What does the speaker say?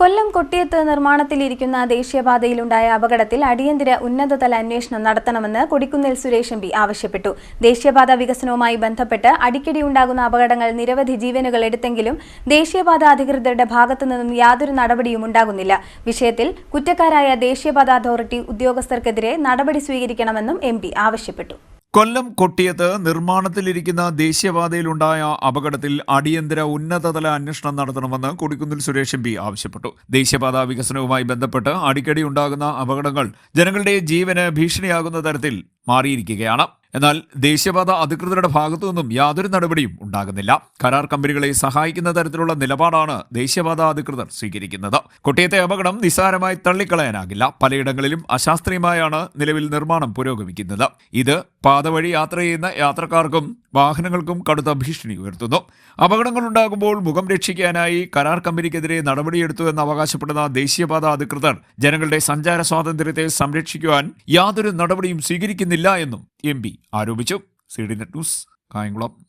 കൊല്ലം കൊട്ടിയത്ത് നിർമ്മാണത്തിലിരിക്കുന്ന ദേശീയപാതയിലുണ്ടായ അപകടത്തിൽ അടിയന്തര ഉന്നതതല അന്വേഷണം നടത്തണമെന്ന് കൊടിക്കുന്നിൽ സുരേഷ് എം പി ആവശ്യപ്പെട്ടു. ദേശീയപാത വികസനവുമായി ബന്ധപ്പെട്ട് അടിക്കടി ഉണ്ടാകുന്ന അപകടങ്ങൾ നിരവധി ജീവനുകൾ എടുത്തെങ്കിലും ദേശീയപാത അധികൃതരുടെ ഭാഗത്തു നിന്നും യാതൊരു നടപടിയും ഉണ്ടാകുന്നില്ല. വിഷയത്തിൽ കുറ്റക്കാരായ ദേശീയപാത അതോറിറ്റി ഉദ്യോഗസ്ഥർക്കെതിരെ നടപടി സ്വീകരിക്കണമെന്നും എം ആവശ്യപ്പെട്ടു. കൊല്ലം കൊട്ടിയത്ത് നിർമ്മാണത്തിലിരിക്കുന്ന ദേശീയപാതയിലുണ്ടായ അപകടത്തിൽ അടിയന്തര ഉന്നതതല അന്വേഷണം നടത്തണമെന്ന് കൊടിക്കുന്നിൽ സുരേഷ് എം പി ആവശ്യപ്പെട്ടു. ദേശീയപാത വികസനവുമായി ബന്ധപ്പെട്ട് അടിക്കടി ഉണ്ടാകുന്ന അപകടങ്ങൾ ജനങ്ങളുടെ ജീവന് ഭീഷണിയാകുന്ന തരത്തിൽ മാറിയിരിക്കുകയാണ്. എന്നാൽ ദേശീയപാത അധികൃതരുടെ ഭാഗത്തു നിന്നും യാതൊരു നടപടിയും ഉണ്ടാകുന്നില്ല. കരാർ കമ്പനികളെ സഹായിക്കുന്ന തരത്തിലുള്ള നിലപാടാണ് ദേശീയപാത അധികൃതർ സ്വീകരിക്കുന്നത്. കൊട്ടിയത്തെ അപകടം നിസ്സാരമായി തള്ളിക്കളയാനാകില്ല. പലയിടങ്ങളിലും അശാസ്ത്രീയമായാണ് നിലവിൽ നിർമ്മാണം പുരോഗമിക്കുന്നത്. ഇത് പാത വഴി യാത്ര ചെയ്യുന്ന യാത്രക്കാർക്കും വാഹനങ്ങൾക്കും കടുത്ത ഭീഷണി ഉയർത്തുന്നു. അപകടങ്ങൾ ഉണ്ടാകുമ്പോൾ മുഖം രക്ഷിക്കാനായി കരാർ കമ്പനിക്കെതിരെ നടപടിയെടുത്തു എന്ന് അവകാശപ്പെടുന്ന ദേശീയപാത അധികൃതർ ജനങ്ങളുടെ സഞ്ചാര സ്വാതന്ത്ര്യത്തെ സംരക്ഷിക്കുവാൻ യാതൊരു നടപടിയും സ്വീകരിക്കുന്നില്ല എന്നും എം പി ആരോപിച്ചു. C D net news Kayamkulam.